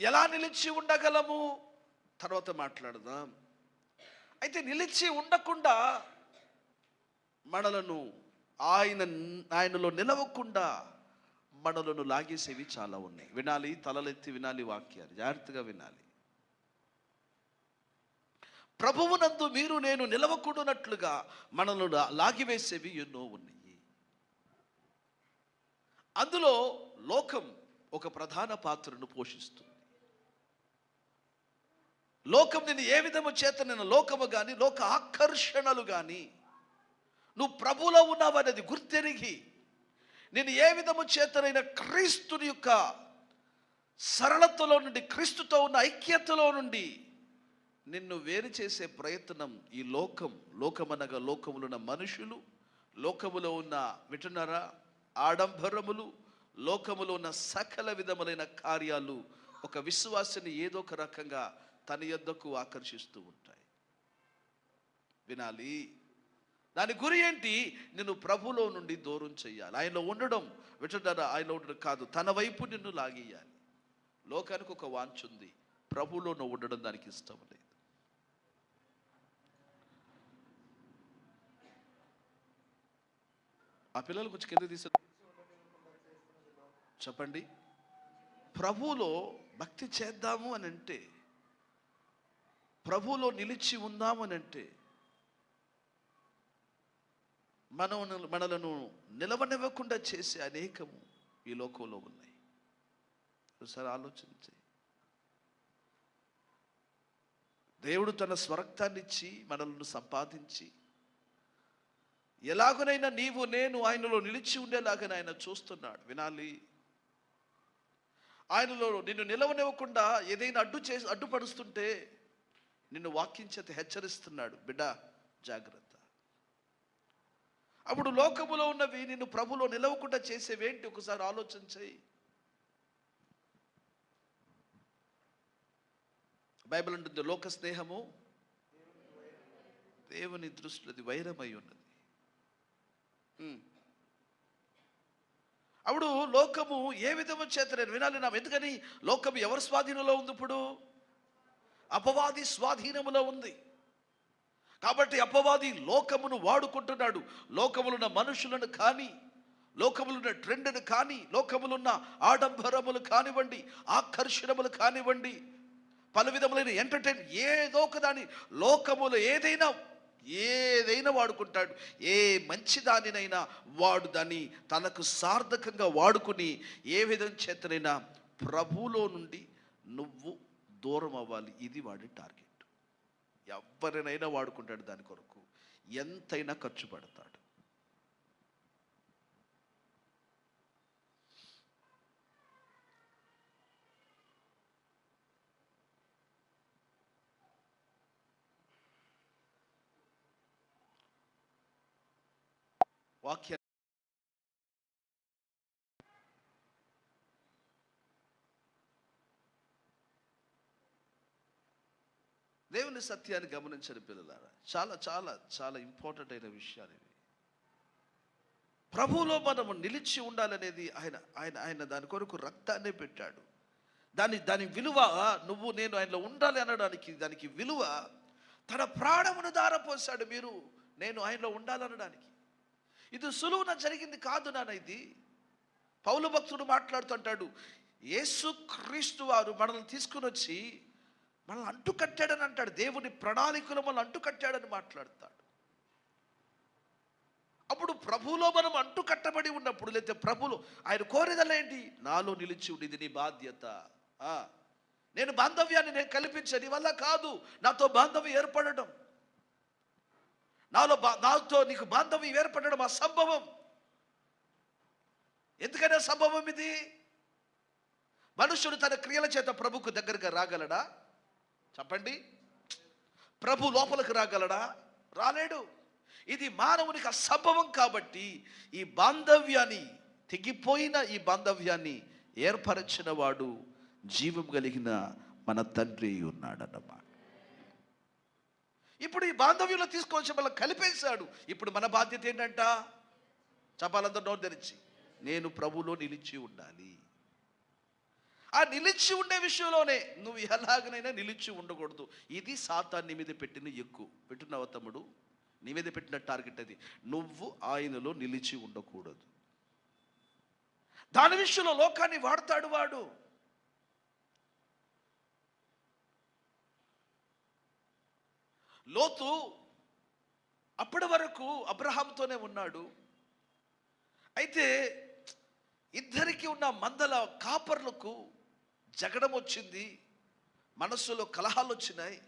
ఎలా నిలిచి ఉండగలము? తర్వాత మాట్లాడదాం. అయితే నిలిచి ఉండకుండా మనలను ఆయన ఆయనలో నిలవకుండా మనలను లాగేసేవి చాలా ఉన్నాయి. వినాలి తలలెత్తి వినాలి వాక్యాలు. జాగ్రత్తగా వినాలి. ప్రభువునందు మీరు నేను నిలవకూడనట్లుగా మనలను లాగివేసేవి ఎన్నో ఉన్నాయి. అందులో లోకం ఒక ప్రధాన పాత్రను పోషిస్తుంది. లోకం నేను ఏ విధము చేత నేను లోకము కానీ లోక ఆకర్షణలు కానీ నువ్వు ప్రభులో ఉన్నావనేది గుర్తెరిగి నేను ఏ విధము చేతనైన క్రీస్తుని యొక్క సరళతలో నుండి క్రీస్తుతో ఉన్న ఐక్యతలో నుండి నిన్ను వేరు చేసే ప్రయత్నం ఈ లోకం లోకమనగా లోకములో ఉన్న మనుషులు లోకములో ఉన్న వింటున్నారా? ఆడంబరములు లోకములో ఉన్న సకల విధములైన కార్యాలు ఒక విశ్వాసిని ఏదో ఒక రకంగా తన యొద్దకు ఆకర్షిస్తూ ఉంటాయి. వినాలి. దాని గురి ఏంటి? నిన్ను ప్రభులో నుండి దూరం చెయ్యాలి. ఆయనలో ఉండడం వింటున్నారా? ఆయనలో ఉండడం కాదు. తన వైపు నిన్ను లాగేయాలి. లోకానికి ఒక వాంఛ ఉంది. ప్రభులో నువ్వు ఉండడం దానికి ఇష్టం లేదు. ఆ పిల్లలు కొంచెం కింద తీసే చెప్పండి. ప్రభువులో భక్తి చేద్దాము అని అంటే ప్రభువులో నిలిచి ఉందామనంటే మనం మనలను నిలవనివ్వకుండా చేసే అనేకము ఈ లోకంలో ఉన్నాయి. ఒకసారి ఆలోచించి దేవుడు తన స్వరక్తాన్నిచ్చి మనలను మనల్ని సంపాదించి ఎలాగనైనా నీవు నేను ఆయనలో నిలిచి ఉండేలాగా ఆయన చూస్తున్నాడు. వినాలి. ఆయనలో నిన్ను నిలవనివ్వకుండా ఏదైనా అడ్డు చేసి అడ్డుపడుస్తుంటే నిన్ను వాక్యం చేత హెచ్చరిస్తున్నాడు. బిడ్డ జాగ్రత్త. అప్పుడు లోకములో ఉన్నవి నిన్ను ప్రభులో నిలవకుండా చేసేవేంటి ఒకసారి ఆలోచన చేయి. బైబిల్ ఉంటుంది లోక స్నేహము దేవుని దృష్టిలో అది వైరమై ఉన్నది. అప్పుడు లోకము ఏ విధము చేత నేను వినాలి నా ఎందుకని? లోకము ఎవరి స్వాధీనంలో ఉంది ఇప్పుడు? అపవాది స్వాధీనములో ఉంది. కాబట్టి అపవాది లోకమును వాడుకుంటున్నాడు. లోకములున్న మనుషులను కానీ లోకములున్న ట్రెండ్ను కానీ లోకములున్న ఆడంబరములు కానివ్వండి ఆకర్షణములు కానివ్వండి పలు విధములైన ఎంటర్టైన్ ఏదో ఒకదాని లోకములు ఏదైనా ఏదైనా వాడుకుంటాడు. ఏ మంచి దానినైనా వాడు దాన్ని తనకు సార్థకంగా వాడుకుని ఏ విధం చేతనైనా ప్రభువులో నుండి నువ్వు దూరం అవ్వాలి. ఇది వాడి టార్గెట్. ఎవరినైనా వాడుకుంటాడు దాని కొరకు. ఎంతైనా ఖర్చు పెడతాడు వాక్య దేవుని సత్యాన్ని గమనించని పిల్లలారా. చాలా చాలా చాలా ఇంపార్టెంట్ అయిన విషయాలు ఇవి. ప్రభువులో మనము నిలిచి ఉండాలనేది ఆయన ఆయన ఆయన దాని కొరకు రక్తాన్ని పెట్టాడు. దాని దాని విలువ నువ్వు నేను ఆయనలో ఉండాలి అనడానికి దానికి విలువ తన ప్రాణమును దారపోసాడు మీరు నేను ఆయనలో ఉండాలనడానికి. ఇది సులువున జరిగింది కాదు నాన్న ఇది. పౌలు భక్తుడు మాట్లాడుతుంటాడు యేసు క్రీస్తు వారు మనల్ని తీసుకుని వచ్చి మనల్ని అంటు కట్టాడని అంటాడు. దేవుని ప్రణాళికలు మనల్ని అంటు కట్టాడని మాట్లాడతాడు. అప్పుడు ప్రభులో మనం అంటు కట్టబడి ఉన్నప్పుడు లేకపోతే ప్రభులు ఆయన కోరేదల ఏంటి? నాలో నిలిచి ఉండి ఇది నీ బాధ్యత. నేను బాంధవ్యాన్ని నేను కల్పించని వల్ల కాదు. నాతో బాంధవ్యం ఏర్పడడం. నాలో బా నాతో నీకు బాంధవ్యం ఏర్పడడం అసంభవం. ఎందుకనే సంభవం ఇది? మనుషుడు తన క్రియల చేత ప్రభుకు దగ్గరగా రాగలడా? చెప్పండి ప్రభు లోపలికి రాగలడా? రాలేడు. ఇది మానవునికి అసంభవం కాబట్టి ఈ బాంధవ్యాన్ని తెగిపోయిన ఈ బాంధవ్యాన్ని ఏర్పరచిన వాడు జీవం కలిగిన మన తండ్రి ఉన్నాడన్నమాట. ఇప్పుడు ఈ బాంధవ్యంలో తీసుకొచ్చి మళ్ళీ కలిపేశాడు. ఇప్పుడు మన బాధ్యత ఏంటంట? చెప్పాలందరూ నోరు తెరిచి నేను ప్రభులో నిలిచి ఉండాలి. ఆ నిలిచి ఉండే విషయంలోనే నువ్వు ఎలాగనైనా నిలిచి ఉండకూడదు. ఇది సాతాన్ నీ మీద పెట్టిన ఎక్కువ. పెట్టున్నావా తమ్ముడు? నీ మీద పెట్టిన టార్గెట్ అది. నువ్వు ఆయనలో నిలిచి ఉండకూడదు. దాని విషయంలో లోకాన్ని వాడతాడు వాడు. లోతు అప్పటి వరకు అబ్రహాంతోనే ఉన్నాడు. అయితే ఇద్దరికి ఉన్న మందల కాపర్లకు జగడం వచ్చింది మనస్సులో కలహాలు వచ్చినాయి.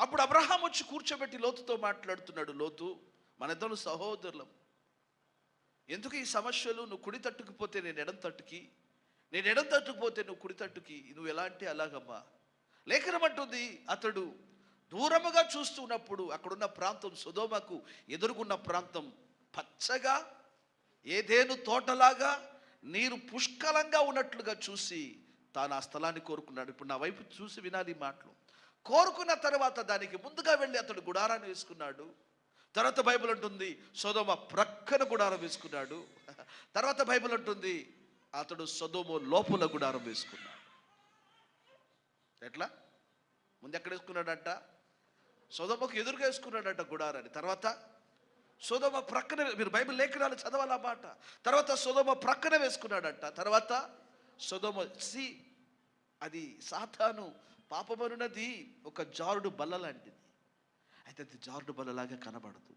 అప్పుడు అబ్రహాం వచ్చి కూర్చోబెట్టి లోతుతో మాట్లాడుతున్నాడు లోతు మన ఇద్దరు సహోదరులం. ఎందుకు ఈ సమస్యలు? నువ్వు కుడి తట్టుకుపోతే నేను ఎడం తట్టుకి. నేను ఎడం తట్టుకుపోతే నువ్వు కుడి తట్టుకి. నువ్వు ఎలా అంటే అలాగమ్మా. లేఖనమంటుంది అతడు దూరముగా చూస్తున్నప్పుడు అక్కడున్న ప్రాంతం సుధోమకు ఎదురుగున్న ప్రాంతం పచ్చగా ఏదేను తోటలాగా నీరు పుష్కలంగా ఉన్నట్లుగా చూసి తాను ఆ స్థలాన్ని కోరుకున్నాడు. ఇప్పుడు నా వైపు చూసి వినాలి మాటలు. కోరుకున్న తర్వాత దానికి ముందుగా వెళ్ళి అతడు గుడారాన్ని వేసుకున్నాడు. తర్వాత బైబిల్ అంటుంది సొదోమ ప్రక్కన గుడారం వేసుకున్నాడు. తర్వాత బైబిల్ అంటుంది అతడు సొదోమ లోపల గుడారం వేసుకున్నాడు. ఎట్లా? ముందు ఎక్కడ వేసుకున్నాడంట? సొదోమకు ఎదురుగా వేసుకున్నాడంట గుడారాన్ని. తర్వాత సోదోమ ప్రక్కన మీరు బైబిల్ లేఖనాలు చదవాలి ఆ మాట? తర్వాత సోదోమ ప్రక్కన వేసుకున్నాడంట. తర్వాత సోదోమ సి అది సాతాను పాపమనున్నది ఒక జారుడు బల్ల లాంటిది. అయితే అది జారుడు బల్లలాగా కనబడదు.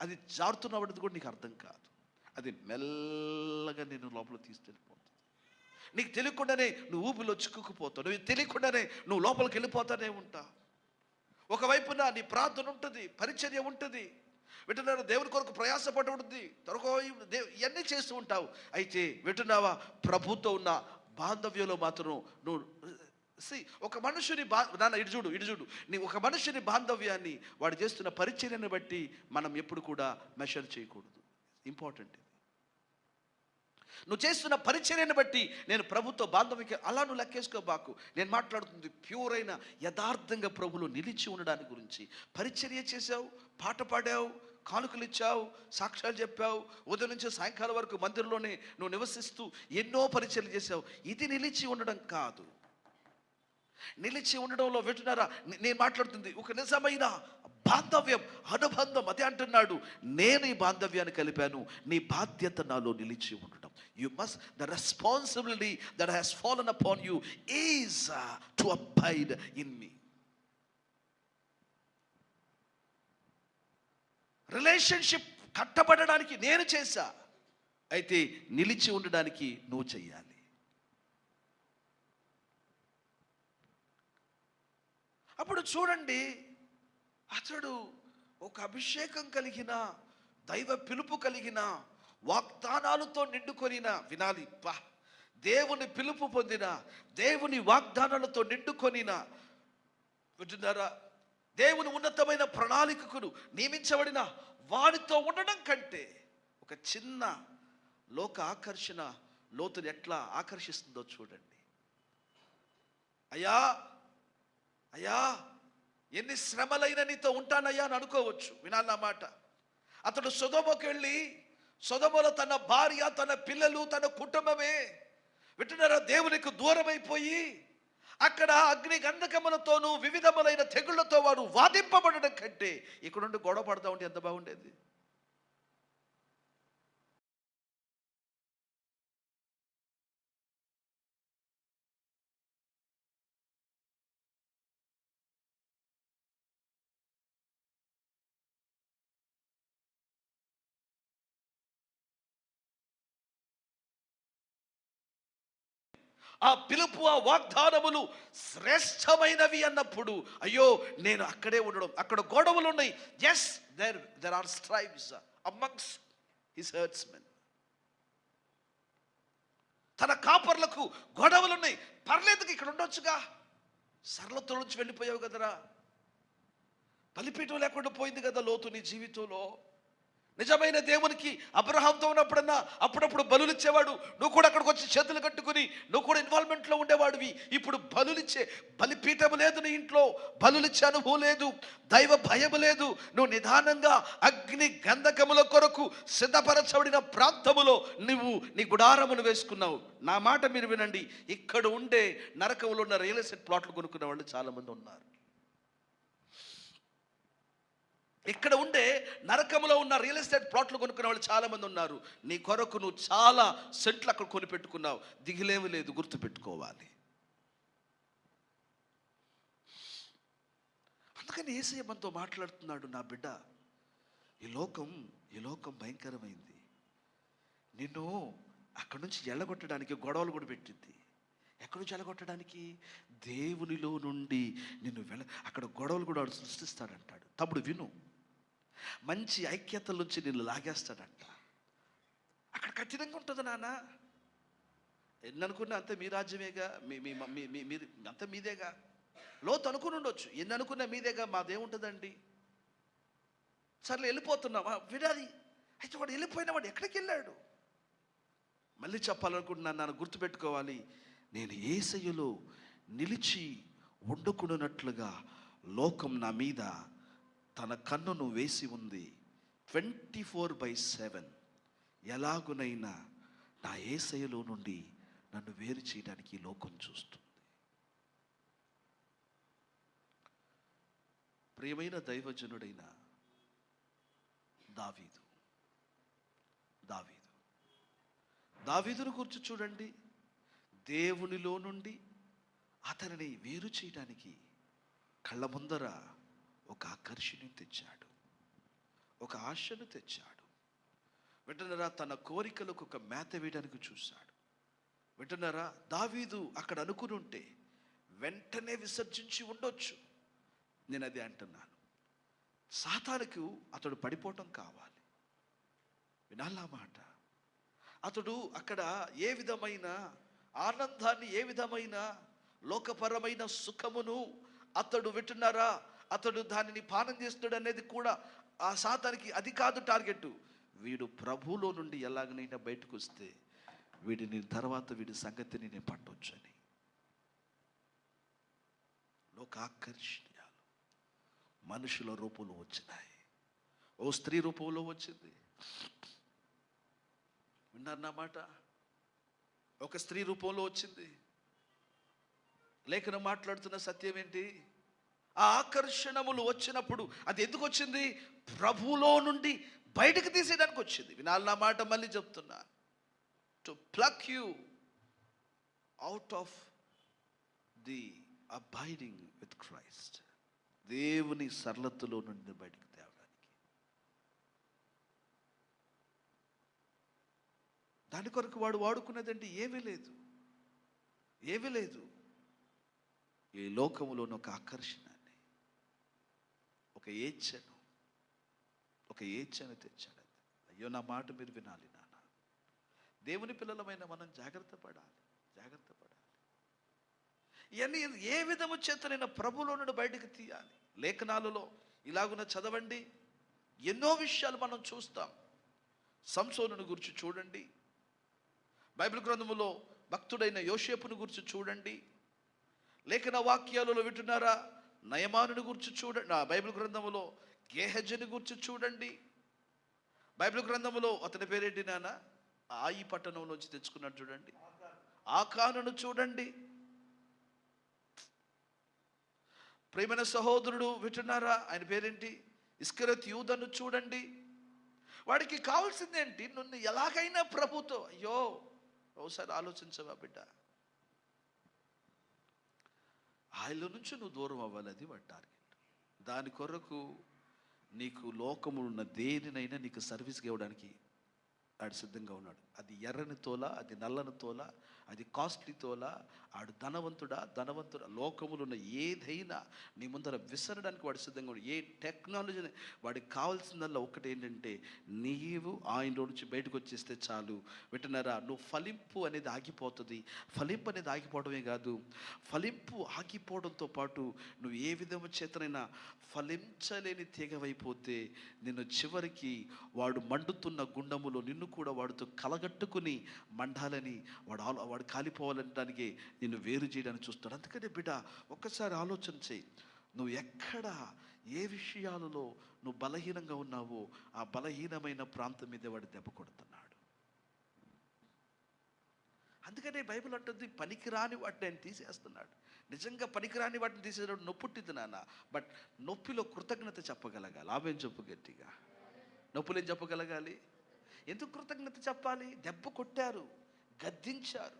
అది జారుతున్నబడదు కూడా నీకు అర్థం కాదు. అది మెల్లగా నేను లోపల తీసుకెళ్ళిపోతుంది. నీకు తెలియకుండానే నువ్వు ఊపిలో చిక్కుకుపోతావు. నువ్వు తెలియకుండానే నువ్వు లోపలికి వెళ్ళిపోతానే ఉంటావు ఒకవైపున నీ ప్రార్థన ఉంటుంది పరిచర్య ఉంటుంది. వింటున్నారు దేవుని కొరకు ప్రయాసపడి ఉంటుంది. త్వరగా దేవు ఇవన్నీ చేస్తూ ఉంటావు. అయితే వింటున్నావా? ప్రభుతో ఉన్న బాంధవ్యంలో మాత్రం నువ్వు సి ఒక మనుషుని బా నాన్న ఇటు చూడు ఇటు చూడు. నీ ఒక మనుషుని బాంధవ్యాన్ని వాడు చేస్తున్న పరిచర్యను బట్టి మనం ఎప్పుడు కూడా మెషర్ చేయకూడదు. ఇంపార్టెంట్ ఇది. నువ్వు చేస్తున్న పరిచర్యను బట్టి నేను ప్రభుత్వ బాంధవ్యకి అలా నువ్వు లెక్కేసుకోబాకు నేను మాట్లాడుతుంది ప్యూర్ అయిన యథార్థంగా ప్రభులు నిలిచి ఉండడానికి గురించి. పరిచర్య చేసావు పాట పాడావు కానుకలు ఇచ్చావు సాక్ష్యాలు చెప్పావు ఉదయం నుంచి సాయంకాలం వరకు మందిరంలోనే నువ్వు నివసిస్తూ ఎన్నో పరిచయలు చేసావు ఇది నిలిచి ఉండడం కాదు. నిలిచి ఉండడంలో వింటున్నారా? నేను మాట్లాడుతుంది. ఒక నిజమైన బాంధవ్యం అనుబంధం అదే అంటున్నాడు. నేను ఈ బాంధవ్యాన్ని కలిపాను. నీ బాధ్యత నాలో నిలిచి ఉండడం you must the responsibility that has fallen upon you is to abide in me relationship కట్టబడడానికి నేను చేశా. అయితే నిలిచి ఉండడానికి నువ్వు చెయ్యాలి. అప్పుడు చూడండి అతడు ఒక అభిషేకం కలిగిన దైవ పిలుపు కలిగిన వాగ్దానాలతో నిండుకొనిన వినాలి పా. దేవుని పిలుపు పొందిన దేవుని వాగ్దానాలతో నిండుకొనిన వింటున్నారా? దేవుని ఉన్నతమైన ప్రణాళికకును నియమించబడిన వాడితో ఉండడం కంటే ఒక చిన్న లోక ఆకర్షణ లోతుని ఎట్లా ఆకర్షిస్తుందో చూడండి. అయ్యా అయ్యా ఎన్ని శ్రమలైన నీతో ఉంటానయ్యా అని అనుకోవచ్చు వినాలి మాట. అతడు సుధమకు వెళ్ళి సుధమలో తన భార్య తన పిల్లలు తన కుటుంబమే వింటున్నారా? దేవునికి దూరమైపోయి అక్కడ అగ్ని గంధకములతోనూ వివిధములైన తెగుళ్ళతో వారు వాదింపబడడం కంటే ఇక్కడుండి గొడవ పడతా ఉంటే ఎంత బాగుండేది? ఆ పిలుపు ఆ వాగ్దానములు శ్రేష్టమైనవి అన్నప్పుడు అయ్యో నేను అక్కడే ఉండడం అక్కడ గొడవలు ఉన్నాయి. Yes there there are strifes amongst his herdsmen తన కాపర్లకు గొడవలు ఉన్నాయి. పర్లేదు ఇక్కడ ఉండొచ్చుగా. సరళతో నుంచి వెళ్ళిపోయావు కదరా. బలిపీఠం లేకుండా పోయింది కదా లోతు నీ జీవితంలో. నిజమైన దేవునికి అబ్రహాంతో ఉన్నప్పుడన్నా అప్పుడప్పుడు బలులు ఇచ్చేవాడు నువ్వు కూడా అక్కడికి వచ్చి చేతులు కట్టుకుని నువ్వు కూడా ఇన్వాల్వ్మెంట్లో ఉండేవాడివి. ఇప్పుడు బలులిచ్చే బలిపీఠము లేదు నీ ఇంట్లో. బలులిచ్చే అనుభవం లేదు. దైవ భయము లేదు. నువ్వు నిదానంగా అగ్ని గంధకముల కొరకు సిద్ధపరచబడిన ప్రాంతములో నువ్వు నీ గుడారములు వేసుకున్నావు. నా మాట మీరు వినండి. ఇక్కడ ఉండే నరకములో ఉన్న రియల్ ఎస్టేట్ ప్లాట్లు కొనుక్కునే వాళ్ళు చాలామంది ఉన్నారు. ఇక్కడ ఉండే నరకములో ఉన్న రియల్ ఎస్టేట్ ప్లాట్లు కొనుక్కునే వాళ్ళు చాలా మంది ఉన్నారు. నీ కొరకు నువ్వు చాలా సెంట్లు అక్కడ కొనిపెట్టుకున్నావు. దిగులేమి లేదు గుర్తు పెట్టుకోవాలి. అందుకని ఏసయ్య మనతో మాట్లాడుతున్నాడు నా బిడ్డ ఈ లోకం ఈ లోకం భయంకరమైంది. నిన్ను అక్కడి నుంచి ఎల్లగొట్టడానికి గొడవలు కూడా పెట్టింది. ఎక్కడి నుంచి ఎలగొట్టడానికి దేవునిలో నుండి నిన్ను వెళ్ళ అక్కడ గొడవలు కూడా సృష్టిస్తాడంటాడు. తప్పుడు విను. మంచి ఐక్యతల నుంచి నిన్ను లాగేస్తాడంట. అక్కడ కఠినంగా ఉంటుంది నాన్న. ఎన్ని అనుకున్నా మీ రాజ్యమేగా మీ మీ మీ మీ మీరు అంత మీదేగా. లోతు అనుకుని ఉండొచ్చు. ఎన్ని అనుకున్నా మీదేగా మాదేముంటుందండి సర్లే వెళ్ళిపోతున్నావా? విడాది అయితే వాడు వెళ్ళిపోయిన వాడు ఎక్కడికి వెళ్ళాడు? మళ్ళీ చెప్పాలనుకుంటున్నాను నన్ను గుర్తుపెట్టుకోవాలి. నేను ఏసయ్యలో నిలిచి వండుకున్నట్లుగా లోకం నా మీద తన కన్నును వేసి ఉంది. Twenty four by seven. ఎలాగునైనా నా ఏసయలో నుండి నన్ను వేరు చేయడానికి లోకం చూస్తుంది. ప్రియమైన దైవజనుడైన దావీదు. దావీదు. దావీదును గురించి చూడండి. దేవునిలో నుండి అతనిని వేరు చేయడానికి కళ్ళ ముందర ఒక ఆకర్షణని తెచ్చాడు. ఒక ఆశను తెచ్చాడు. వెంటనరా తన కోరికలకు ఒక మేత వేయడానికి చూశాడు. వెంటనరా దావీదు అక్కడ అనుకుని ఉంటే వెంటనే విసర్జించి ఉండొచ్చు. నేను అది అంటున్నాను. సాతానుకు అతడు పడిపోవటం కావాలి. వినాలా మాట? అతడు అక్కడ ఏ విధమైన ఆనందాన్ని ఏ విధమైన లోకపరమైన సుఖమును అతడు వింటున్నారా? అతడు దానిని పానం చేస్తాడు అనేది కూడా ఆ సాతానికి అది కాదు టార్గెట్. వీడు ప్రభువులో నుండి ఎలాగనైనా బయటకు వస్తే వీడిని తర్వాత వీడి సంగతిని నేను పట్టొచ్చని. అని లోకాకర్షణీయాలు. మనుషుల రూపంలో వచ్చినాయి. ఓ స్త్రీ రూపంలో వచ్చింది. విన్నారు ఒక స్త్రీ రూపంలో వచ్చింది. లేఖనం మాట్లాడుతున్న సత్యం ఏంటి? ఆ ఆకర్షణములు వచ్చినప్పుడు అది ఎందుకు వచ్చింది? ప్రభువులో నుండి బయటకు తీసేయడానికి వచ్చింది. వినాలి నా మాట మళ్ళీ చెప్తున్నా. To pluck you out of the abiding with Christ దేవుని సరళతలో నుండి బయటకు తేవడానికి. దాని కొరకు వాడు వాడుకున్నదంటే ఏమీ లేదు. ఏమీ లేదు. ఈ లోకములోని ఒక ఆకర్షణ. ఒక ఏచ్చను ఒక ఏచ్చను తెచ్చాడు అయ్యో నా మాట మీరు వినాలి నాన్న. దేవుని పిల్లలమైన మనం జాగ్రత్త పడాలి. జాగ్రత్త పడాలి. ఇవన్నీ ఏ విధము చేతనైన ప్రభులో నుండి బయటకు తీయాలి. లేఖనాలలో ఇలాగున చదవండి. ఎన్నో విషయాలు మనం చూస్తాం. సంసోనుని గురించి చూడండి. బైబిల్ గ్రంథములో భక్తుడైన యోషేపుని గురించి చూడండి. లేఖన వాక్యాలలో వింటున్నారా? నయమానుని గురించి చూడండి. ఆ బైబిల్ గ్రంథములో గేహజని గురించి చూడండి. బైబిల్ గ్రంథములో అతని పేరేంటి నాన్న? ఆయి పట్టణంలోంచి తెచ్చుకున్నాడు చూడండి. ఆకానును చూడండి. ప్రేమైన సహోదరుడు వింటున్నారా? ఆయన పేరేంటి? ఇస్కరత్ యూదను చూడండి. వాడికి కావాల్సిందేంటి నన్ను ఎలాగైనా ప్రభుతో అయ్యో ఒకసారి ఆలోచించవా బిడ్డ? ఆయన నుంచి నువ్వు దూరం అవ్వాలి అది వాడి టార్గెట్. దాని కొరకు నీకు లోకమున్న దేనినైనా నీకు సర్వీస్కి ఇవ్వడానికి ఆడు సిద్ధంగా ఉన్నాడు. అది ఎర్రని తోల అది నల్లని తోల అది కాస్ట్లీ తోల ఆడు ధనవంతుడా ధనవంతుడా లోకములు ఉన్న ఏదైనా నీ ముందర విసరడానికి వాడు సిద్ధంగా ఉన్నాడు. ఏ టెక్నాలజీని వాడికి కావాల్సిందల్లా ఒకటి ఏంటంటే నీవు ఆయనలో నుంచి బయటకు వచ్చేస్తే చాలు. వింటున్నారా? నువ్వు ఫలింపు అనేది ఆగిపోతుంది. ఫలింపు అనేది ఆగిపోవడమే కాదు. ఫలింపు ఆగిపోవడంతో పాటు నువ్వు ఏ విధము చేతనైనా ఫలించలేని తీగవైపోతే నిన్ను చివరికి వాడు మండుతున్న గుండములో నిన్ను కూడా వాడితో కలగట్టుకుని మండాలని వాడు ఆలో వాడు కాలిపోవాలని దానికి నిన్ను వేరు చేయడానికి చూస్తాడు. అందుకనే బిడ్డ ఒక్కసారి ఆలోచన చేయి. నువ్వు ఎక్కడ ఏ విషయాలలో నువ్వు బలహీనంగా ఉన్నావో ఆ బలహీనమైన ప్రాంతం మీద వాడు దెబ్బ కొడుతున్నాడు. అందుకనే బైబిల్ అంటుంది పనికిరాని వాటిని ఆయన తీసేస్తున్నాడు. నిజంగా పనికిరాని వాటిని తీసేటప్పుడు నొప్పుట్టింది నాన్న. బట్ నొప్పిలో కృతజ్ఞత చెప్పగలగాలి. ఆమె చెప్పు గట్టిగా. నొప్పులు ఏం చెప్పగలగాలి? ఎందుకు కృతజ్ఞత చెప్పాలి? దెబ్బ కొట్టారు గద్దించారు.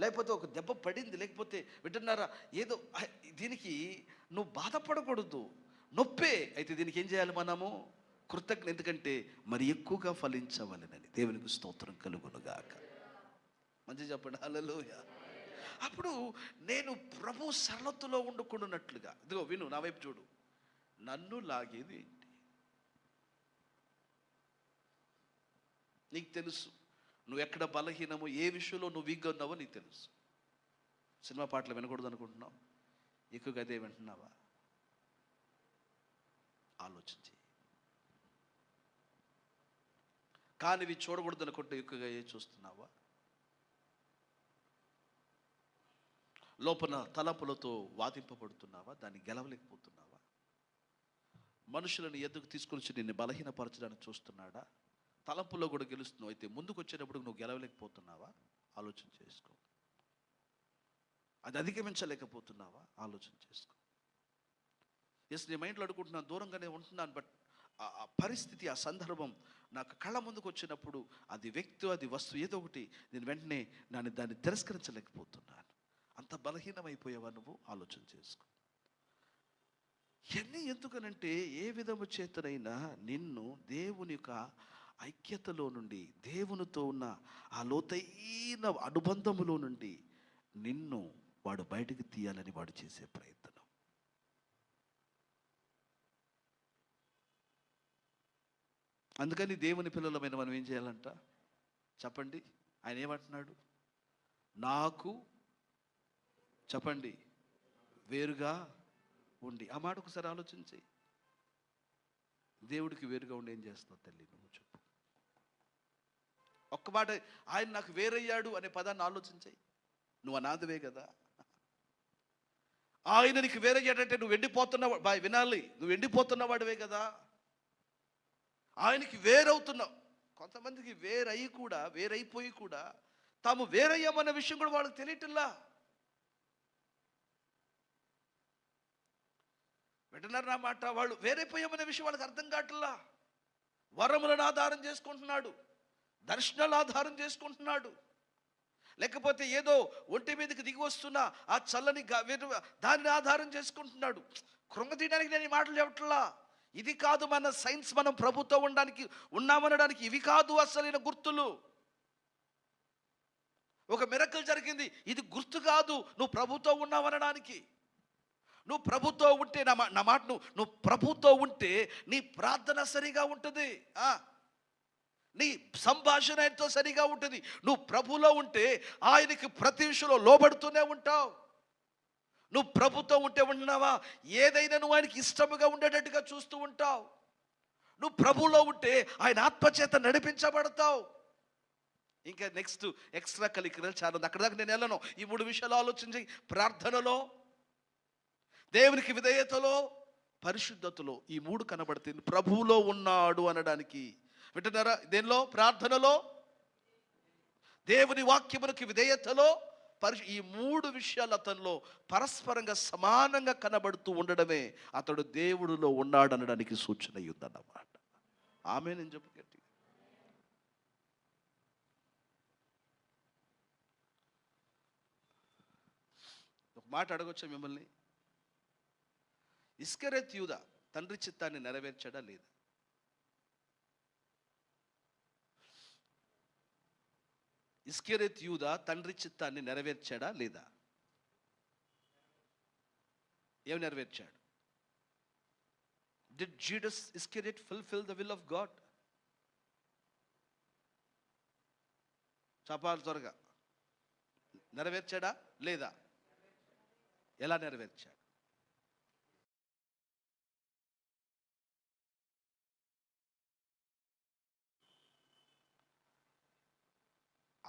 లేకపోతే ఒక దెబ్బ పడింది లేకపోతే వింటున్నారా? ఏదో దీనికి నువ్వు బాధపడకూడదు నొప్పే. అయితే దీనికి ఏం చేయాలి మనము? కృతజ్ఞ ఎందుకంటే మరి ఎక్కువగా ఫలించవలనని దేవునికి స్తోత్రం కలుగునుగాక. మంచి చెప్పండి హల్లెలూయ. అప్పుడు నేను ప్రభు సరళతలో ఉండుకుంటున్నట్లుగా ఇదిగో విను నా వైపు చూడు. నన్ను లాగేది ఏంటి నీకు తెలుసు. నువ్వు ఎక్కడ బలహీనమో ఏ విషయంలో నువ్వు వీక్గా ఉన్నావో నీకు తెలుసు. సినిమా పాటలు వినకూడదు అనుకుంటున్నావు? ఎక్కువగా అదే వింటున్నావా? ఆలోచించి. కానివి చూడకూడదు అనుకుంటే ఎక్కువగా ఏ చూస్తున్నావా? లోపల తలపులతో వాదింపబడుతున్నావా? దాన్ని గెలవలేకపోతున్నావా? మనుషులను ఎద్దుకు తీసుకొని నిన్ను బలహీనపరచడానికి చూస్తున్నాడా? తలపులో కూడా గెలుస్తున్నావు. అయితే ముందుకు వచ్చేటప్పుడు నువ్వు గెలవలేకపోతున్నావా? ఆలోచన చేసుకో. అది అధిగమించలేకపోతున్నావా? ఆలోచన చేసుకో. ఎస్ నేను మైండ్లో అడుగుకుంటున్నాను దూరంగానే ఉంటున్నాను బట్ ఆ పరిస్థితి ఆ సందర్భం నాకు కళ్ళ ముందుకు వచ్చినప్పుడు అది వ్యక్తి అది వస్తువు ఏదో ఒకటి నేను వెంటనే నన్ను దాన్ని తిరస్కరించలేకపోతున్నాను. అంత బలహీనమైపోయావా నువ్వు? ఆలోచన చేసుకో. ఇవన్నీ ఎందుకనంటే ఏ విధము చేతనైనా నిన్ను దేవుని యొక్క ఐక్యతలో నుండి దేవునితో ఉన్న ఆ లోతైన అనుబంధములో నుండి నిన్ను వాడు బయటికి తీయాలని వాడు చేసే ప్రయత్నం. అందుకని దేవుని పిల్లలమైన మనం ఏం చేయాలంట? చెప్పండి. ఆయన ఏమంటున్నాడు? నాకు చెప్పండి వేరుగా ఉండి. ఆ మాట ఒకసారి ఆలోచించి దేవుడికి వేరుగా ఉండి ఏం చేస్తావు తల్లి? నువ్వు చెప్పు. ఒక్క మాట ఆయన నాకు వేరయ్యాడు అనే పదాన్ని ఆలోచించాయి. నువ్వు అనాథవే కదా. ఆయన నీకు వేరయ్యాడంటే నువ్వు ఎండిపోతున్న బాయ్ వినాలి. నువ్వు ఎండిపోతున్నవాడివే కదా. ఆయనకి వేరవుతున్నావు. కొంతమందికి వేరయ్యి కూడా వేరైపోయి కూడా తాము వేరయ్యామన్న విషయం కూడా వాళ్ళకి తెలియటంలా. వింటున్నారు నా మాట వాళ్ళు వేరైపోయామనే విషయం వాళ్ళకి అర్థం కావట్లా. వరములను ఆధారం చేసుకుంటున్నాడు. దర్శనాలు ఆధారం చేసుకుంటున్నాడు. లేకపోతే ఏదో ఒంటి మీదకి దిగి వస్తున్న ఆ చల్లని దానిని ఆధారం చేసుకుంటున్నాడు. కృంగతీయడానికి నేను ఈ మాటలు చెప్పట్లా ఇది కాదు మన సైన్స్ మనం ప్రభుత్వం ఉండడానికి ఉన్నామనడానికి ఇవి కాదు అసలైన గుర్తులు. ఒక మిరకల్ జరిగింది. ఇది గుర్తు కాదు. నువ్వు ప్రభుత్వం ఉన్నావనడానికి. నువ్వు ప్రభుత్వం ఉంటే నా మా- నా మాట నువ్వు నువ్వు ప్రభుతో ఉంటే నీ ప్రార్థన సరిగా ఉంటుంది. ఆ. నీ సంభాషణ ఆయనతో సరిగా ఉంటుంది. నువ్వు ప్రభులో ఉంటే ఆయనకి ప్రతి విషయంలో లోబడుతూనే ఉంటావు. నువ్వు ప్రభుతో ఉంటే ఉన్నావా ఏదైనా నువ్వు ఆయనకి ఇష్టముగా ఉండేటట్టుగా చూస్తూ ఉంటావు. నువ్వు ప్రభులో ఉంటే ఆయన ఆత్మచేత నడిపించబడతావు. ఇంకా నెక్స్ట్ ఎక్స్ట్రా కలిక్యులర్ చాలా ఉంది. అక్కడ దాకా నేను వెళ్ళను. ఈ మూడు విషయాలు ఆలోచించి ప్రార్థనలో దేవునికి విధేయతలో పరిశుద్ధతలో ఈ మూడు కనబడుతుంది ప్రభువులో ఉన్నాడు అనడానికి వింటున్నారా? దేనిలో? ప్రార్థనలో? దేవుని వాక్యమునకి విధేయతలో? పరి ఈ మూడు విషయాలు అతనిలో పరస్పరంగా సమానంగా కనబడుతూ ఉండడమే అతడు దేవుడిలో ఉన్నాడనడానికి సూచన ఉందన్నమాట ఆమె నేను చెప్పు ఒక మాట అడగొచ్చా మిమ్మల్ని? ఇస్కరెత్ యూదా తండ్రి చిత్తాన్ని నెరవేర్చడా లేదా? ఇస్కిరెత్ యూదా తండ్రి చిత్తాన్ని నెరవేర్చాడా లేదా? ఏమి నెరవేర్చాడు? Did Judas Iscariot fulfil the will of God చపాలి త్వరగా. నెరవేర్చాడా లేదా? ఎలా నెరవేర్చాడు?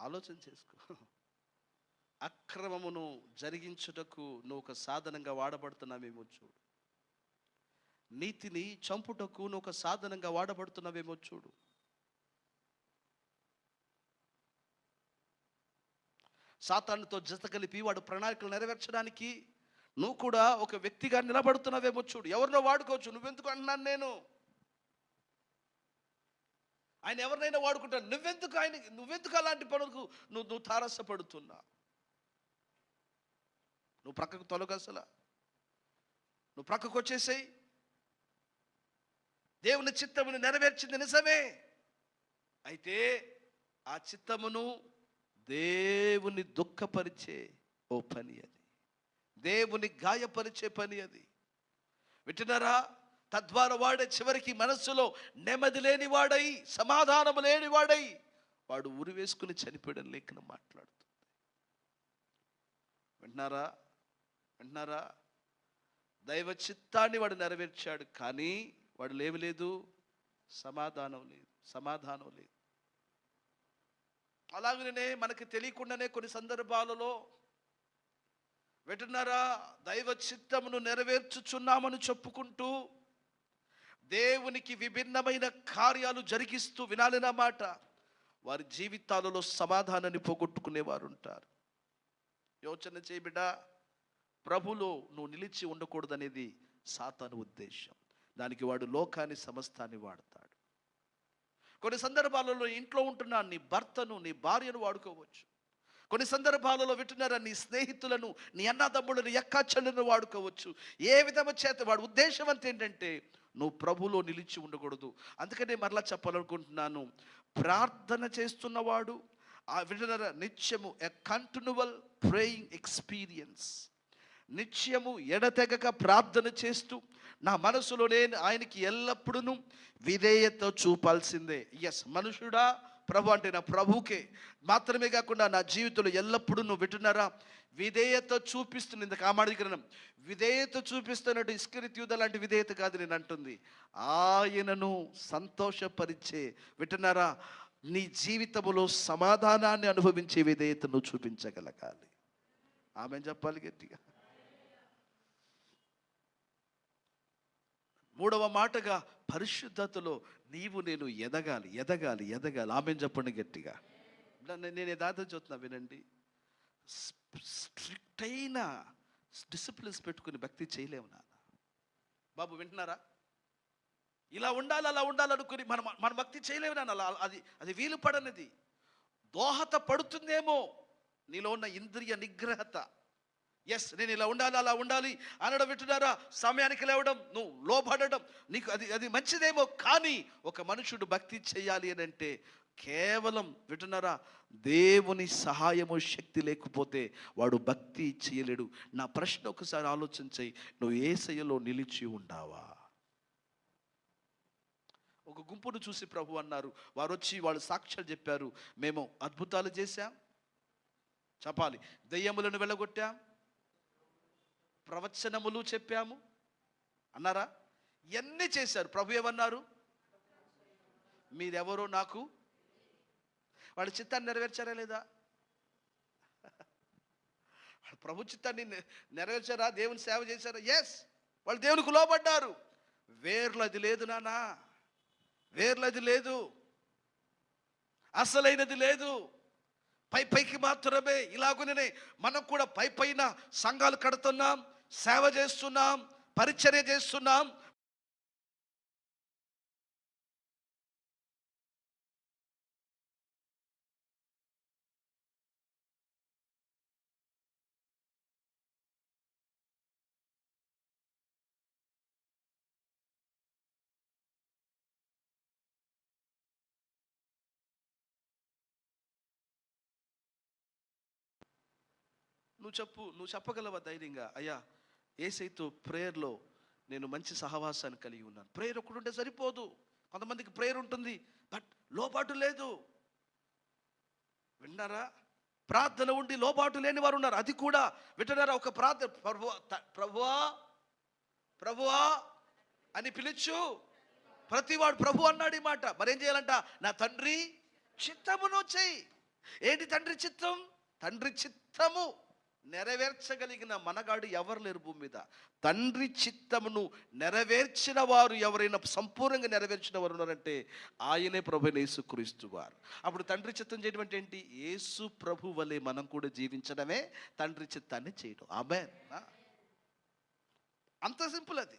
ఆలోచన చేసుకో. అక్రమమును జరిగించుటకు నువ్వు ఒక సాధనంగా వాడబడుతున్నావేమో చూడు. నీతిని చంపుటకు నువ్వు ఒక సాధనంగా వాడబడుతున్నావేమో చూడు. సాతానుతో జత కలిపి వాడు ప్రణాళికలు నెరవేర్చడానికి నువ్వు కూడా ఒక వ్యక్తిగా నిలబడుతున్నావేమో చూడు. ఎవరినో వాడుకోవచ్చు. నువ్వెందుకు అంటున్నాను నేను? ఆయన ఎవరినైనా వాడుకుంటాను నువ్వెందుకు ఆయన నువ్వెందుకు అలాంటి పనులకు నువ్వు నువ్వు తారసపడుతున్నా? నువ్వు ప్రక్కకు తొలగసలా నువ్వు ప్రక్కకు వచ్చేసేయి. దేవుని చిత్తమును నెరవేర్చింది నిజమే. అయితే ఆ చిత్తమును దేవుని దుఃఖపరిచే ఓ పని అది. దేవుని గాయపరిచే పని అది. వింటున్నారా? తద్వారా వాడే చివరికి మనస్సులో నెమ్మది లేని వాడై సమాధానము లేని వాడై వాడు ఉరి వేసుకుని చనిపోయడం లేఖనం మాట్లాడుతుంది. వింటున్నారా వింటున్నారా దైవ చిత్తాన్ని వాడు నెరవేర్చాడు కానీ వాడు లేవలేదు సమాధానం లేదు. సమాధానం లేదు. అలాగనే మనకి తెలియకుండానే కొన్ని సందర్భాలలో వింటున్నారా? దైవ చిత్తమును నెరవేర్చుచున్నామని చెప్పుకుంటూ దేవునికి విభిన్నమైన కార్యాలు జరిగిస్తూ వినాలిన మాట. వారి జీవితాలలో సమాధానాన్ని పోగొట్టుకునేవారు ఉంటారు యోచన చేయబిడ ప్రభులో నువ్వు నిలిచి ఉండకూడదనేది సాతాను ఉద్దేశం. దానికి వాడు లోకాన్ని సమస్తాన్ని వాడతాడు. కొన్ని సందర్భాలలో ఇంట్లో ఉంటున్న నీ భర్తను నీ భార్యను వాడుకోవచ్చు. కొన్ని సందర్భాలలో వింటున్నారా? నీ స్నేహితులను నీ అన్నదమ్ములను ఎక్కాచెల్లను వాడుకోవచ్చు. ఏ విధము చేత వాడు ఉద్దేశం అంత ఏంటంటే నువ్వు ప్రభులో నిలిచి ఉండకూడదు. అందుకనే మరలా చెప్పాలనుకుంటున్నాను. ప్రార్థన చేస్తున్నవాడు ఆ వింటున్నారా నిత్యము ఎ కంటిన్యువల్ ప్రేయింగ్ ఎక్స్పీరియన్స్ నిత్యము ఎడతెగక ప్రార్థన చేస్తూ నా మనసులో నేను ఆయనకి ఎల్లప్పుడూ విధేయత చూపాల్సిందే. ఎస్ మనుషుడా ప్రభు అంటే నా ప్రభుకే. మాత్రమే కాకుండా నా జీవితంలో ఎల్లప్పుడూ నువ్వు వింటున్నారా? విధేయత చూపిస్తుంది ఇంత కామాడికరణం విధేయత చూపిస్తున్నట్టు ఇస్కరిత్యూద లాంటి విధేయత కాదు నేను అంటుంది. ఆయనను సంతోషపరిచే వింటున్నారా? నీ జీవితంలో సమాధానాన్ని అనుభవించే విధేయతను చూపించగలగాలి. ఆమె చెప్పాలి గట్టిగా? మూడవ మాటగా పరిశుద్ధతలో నీవు నేను ఎదగాలి ఎదగాలి ఎదగాలి. ఆమె చెప్పండి గట్టిగా. నన్ను- నేను యథార్థ చూస్తున్నా వినండి. స్ట్రిక్ట్ అయిన డిసిప్లిన్స్ పెట్టుకుని భక్తి చేయలేము నాన్న. బాబు వింటున్నారా? ఇలా ఉండాలి అలా ఉండాలనుకుని మనం మన భక్తి చేయలేము నాన్న. అలా అది అది వీలు పడనిది దోహత పడుతుందేమో నీలో ఉన్న ఇంద్రియ నిగ్రహత. ఎస్ నేను ఇలా ఉండాలి అలా ఉండాలి అనడం వింటున్నారా? సమయానికి లేవడం నువ్వు లోబడడం నీకు అది అది మంచిదేమో కానీ ఒక మనుషుడు భక్తి చేయాలి అని అంటే కేవలం వింటున్నారా? దేవుని సహాయము శక్తి లేకపోతే వాడు భక్తి చేయలేడు. నా ప్రశ్న ఒకసారి ఆలోచించాయి నువ్వు ఏసయ్యలో నిలిచి ఉండావా? ఒక గుంపును చూసి ప్రభు అన్నారు. వారు వచ్చి వాళ్ళు సాక్ష్యాలు చెప్పారు. మేము అద్భుతాలు చేశాం. చెప్పాలి. దెయ్యములను వెళ్ళగొట్టాం. ప్రవచనములు చెప్పాము. అన్నారా? ఇవన్నీ చేశారు? ప్రభు ఏమన్నారు? మీరెవరో నాకు? వాళ్ళ చిత్తాన్ని నెరవేర్చారా లేదా? ప్రభు చిత్తాన్ని నెరవేర్చారా? దేవుని సేవ చేశారా? ఎస్ వాళ్ళు దేవునికి లోబడ్డారు. వేర్లది లేదు నానా వేర్లది లేదు. అసలైనది లేదు. పై పైకి మాత్రమే ఇలాగునే మనం కూడా పై పైన సంఘాలు కడుతున్నాం. సేవ చేస్తున్నాం పరిచర్య చేస్తున్నాం. నువ్వు చెప్పు నువ్వు చెప్పగలవా ధైర్యంగా? అయ్యా ఏసైతో ప్రేయర్లో నేను మంచి సహవాసాన్ని కలిగి ఉన్నాను. ప్రేయర్ ఒకటి సరిపోదు. కొంతమందికి ప్రేయర్ ఉంటుంది బట్ లోపాటు లేదు. విన్నారా? ప్రార్థన ఉండి లోపాటు లేని వారు ఉన్నారు. అది కూడా వింటున్నారా? ఒక ప్రార్థన ప్రభు ప్రభువా ప్రభువా అని పిలుచు. ప్రతివాడు ప్రభు అన్నాడు ఈ మాట. మరేం చేయాలంట? నా తండ్రి చిత్తమును చెయ్యి ఏంటి తండ్రి చిత్తం? తండ్రి చిత్తము. నెరవేర్చగలిగిన మనగాడు ఎవరు లేరు భూమి మీద. తండ్రి చిత్తమును నెరవేర్చిన వారు ఎవరైనా సంపూర్ణంగా నెరవేర్చిన వారు ఉన్నారంటే ఆయనే ప్రభు యేసుక్రీస్తు వారు. అప్పుడు తండ్రి చిత్తం చేయడం అంటే ఏంటి? యేసు ప్రభు వలె మనం కూడా జీవించడమే తండ్రి చిత్తాన్ని చేయడం. ఆమె అంత సింపుల్ అది.